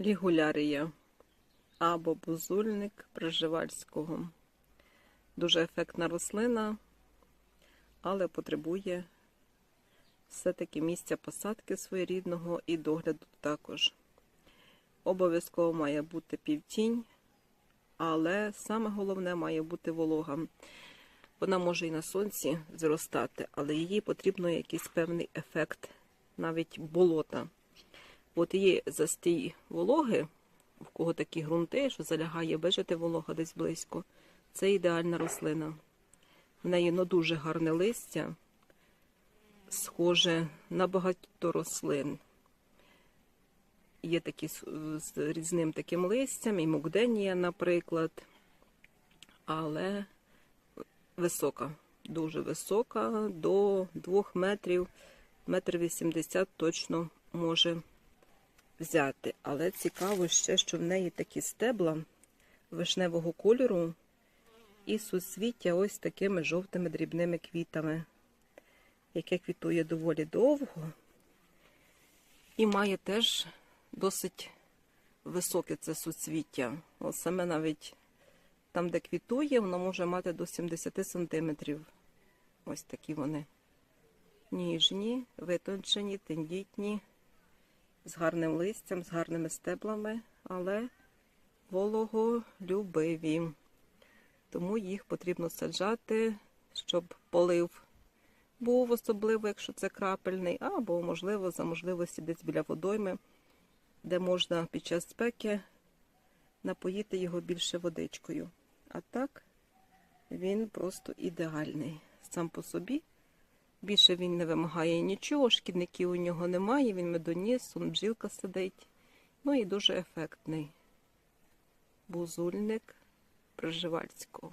лігулярія або бузульник приживальського. Дуже ефектна рослина, але потребує все-таки місця посадки своєрідного і догляду також. Обов'язково має бути півтінь, але саме головне має бути волога. Вона може і на сонці зростати, але їй потрібно якийсь певний ефект, навіть болота. От є застій вологи, в кого такі ґрунти, що залягає бежити волога десь близько. Це ідеальна рослина. В неї ну, дуже гарне листя, схоже на багато рослин. Є такі з різним таким листям, і мукденія, наприклад, але висока, дуже висока, до 2 метрів, метр 80 точно може взяти. Але цікаво ще, що в неї такі стебла вишневого кольору і суцвіття ось такими жовтими дрібними квітами, яке квітує доволі довго і має теж досить високе це суцвіття. От саме навіть там, де квітує, воно може мати до 70 сантиметрів. Ось такі вони. Ніжні, витончені, тендітні, з гарним листям, з гарними стеблами, але вологолюбиві. Тому їх потрібно саджати, щоб полив був, особливо, якщо це крапельний, або, можливо, за можливості десь біля водойми, де можна під час спеки напоїти його більше водичкою. А так він просто ідеальний сам по собі. Більше він не вимагає нічого, шкідників у нього немає, він медоніс, он бджілка сидить. Ну і дуже ефектний бузульник Приживальського.